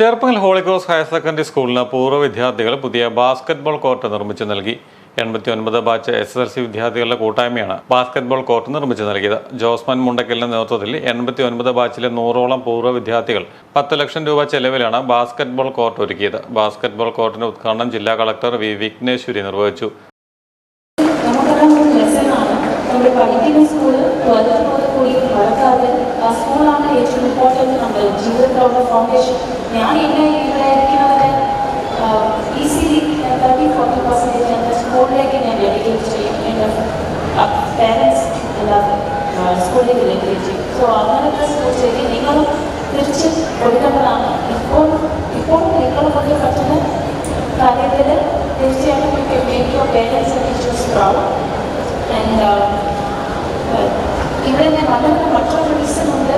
ചേർപ്പങ്ങൽ Holy Cross higher secondary സ്കൂളിന് പൂർവ വിദ്യാർത്ഥികൾ പുതിയ ബാസ്കറ്റ്ബോൾ കോർട്ട് നിർമ്മിച്ചു നൽകി. എൺപത്തി ഒൻപത് batch S S L C വിദ്യാർത്ഥികളുടെ കൂട്ടായ്മയാണ് ബാസ്കറ്റ്ബോൾ കോർട്ട് നിർമ്മിച്ചു നൽകിയത്. ജോസ്മാൻ മുണ്ടക്കലിന്റെ നേതൃത്വത്തിൽ എൺപത്തി ഒൻപത് ബാച്ചിലെ നൂറോളം പൂർവ വിദ്യാർത്ഥികൾ പത്ത് ലക്ഷം രൂപ ചെലവിലാണ് ബാസ്കറ്റ്ബോൾ കോർട്ട് ഒരുക്കിയത്. ബാസ്കറ്റ്ബോൾ കോർട്ടിന്റെ ഉദ്ഘാടനം ജില്ലാ കളക്ടർ വി വിഘ്നേശ്വരി നിർവഹിച്ചു. സ്കൂൾ ജീവിതത്തിലുള്ള ഫൗണ്ടേഷൻ ഞാൻ എന്നെ ഇവിടെ ഇരിക്കുന്നവരെ ഈസിലി തേർട്ടി ഫോർട്ടി പെർസെൻറ്റേജ് എൻ്റെ സ്കൂളിലേക്ക് ഞാൻ ഡെഡിക്കേറ്റ് ചെയ്യും എൻ്റെ പേരൻസ് എല്ലാം സ്കൂളിലേക്ക് ഡെഡിക്കേറ്റ് ചെയ്യും സോ അങ്ങനത്തെ സ്കൂൾ ചെയ്ത് നിങ്ങളും തിരിച്ച് കൊടുക്കേണ്ടതാണ് ഇപ്പോൾ ഇപ്പോൾ നിങ്ങളെ കൊണ്ട് പറ്റുന്ന കാര്യത്തിൽ തീർച്ചയായിട്ടും you can make your parents and teachers proud and ഇവിടെ ഞാൻ വളരെ മറ്റൊരു റീസൺ ഉണ്ട്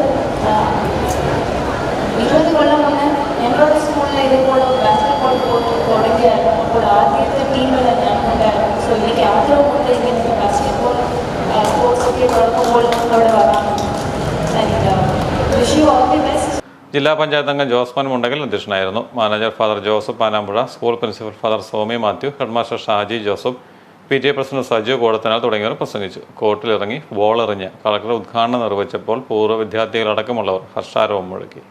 ഉണ്ടായിരുന്നു സോ എനിക്ക് ആഗ്രഹമുണ്ട് ഇങ്ങനത്തെ ബാസ്കറ്റ്ബോൾ കോർട്സ് ഒക്കെ തുടങ്ങുമ്പോൾ അവിടെ ജില്ലാ പഞ്ചായത്ത് അംഗം ജോസ്മാൻ മുണ്ടകൽ അധ്യക്ഷനായിരുന്നു. Manager father Joseph Panampuzha school principal father Somi Mathew headmaster Shaji Joseph P T A president Saju Kodathanal തുടങ്ങിയവർ പ്രസംഗിച്ചു. കോർട്ടിലിറങ്ങി ബോൾ എറിഞ്ഞ് കളക്ടർ ഉദ്ഘാടനം നിർവഹിച്ചപ്പോൾ പൂർവ വിദ്യാർത്ഥികളടക്കമുള്ളവർ ഹർഷാരവം മുഴക്കി.